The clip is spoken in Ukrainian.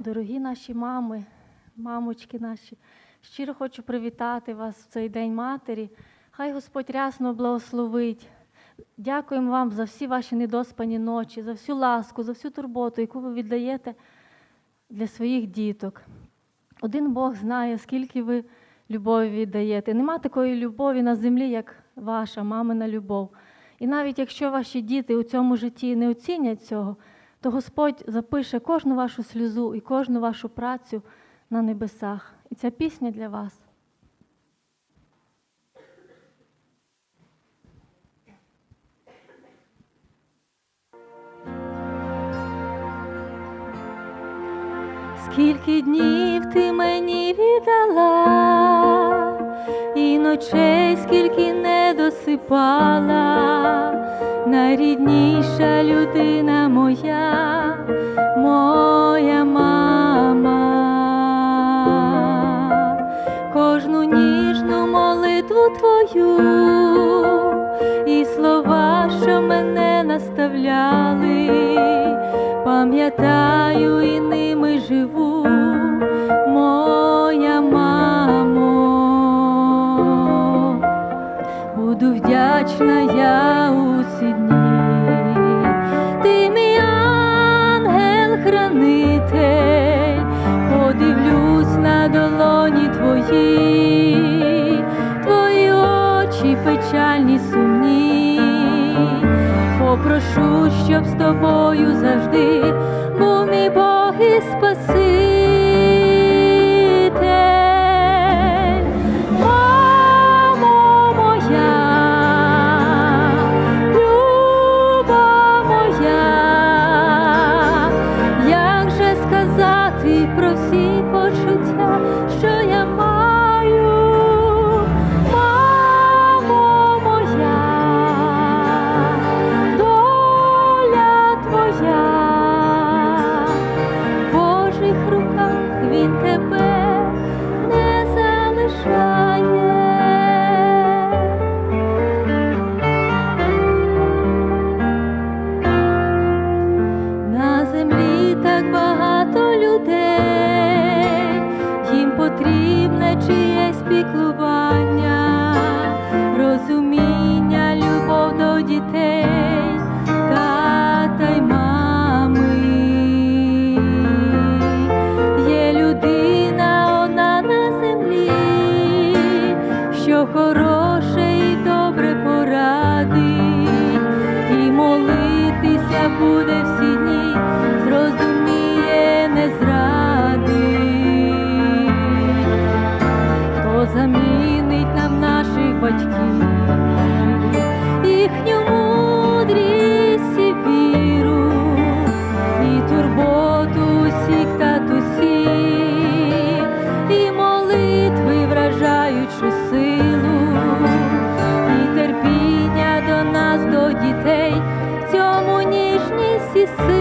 Дорогі наші мами, мамочки наші, щиро хочу привітати вас в цей День Матері. Хай Господь рясно благословить. Дякуємо вам за всі ваші недоспані ночі, за всю ласку, за всю турботу, яку ви віддаєте для своїх діток. Один Бог знає, скільки ви любові віддаєте. Нема такої любові на землі, як ваша мамина любов. І навіть якщо ваші діти у цьому житті не оцінять цього, то Господь запише кожну вашу сльозу і кожну вашу працю на небесах. І ця пісня для вас. Скільки днів ти мені віддала, і ночей скільки не досипала, найрідніша людина моя, долоні твої, очі печальні сумні, попрошу, щоб з тобою завжди був мій Бог і же сказати про всі почуття, що дітей, тата й мами. Є людина одна на землі, що хороше і добре порадить, і молитися буде всі дні, зрозуміє, не зрадить, хто замінить нам наших батьків, дітей, в цьому ніжність і сила.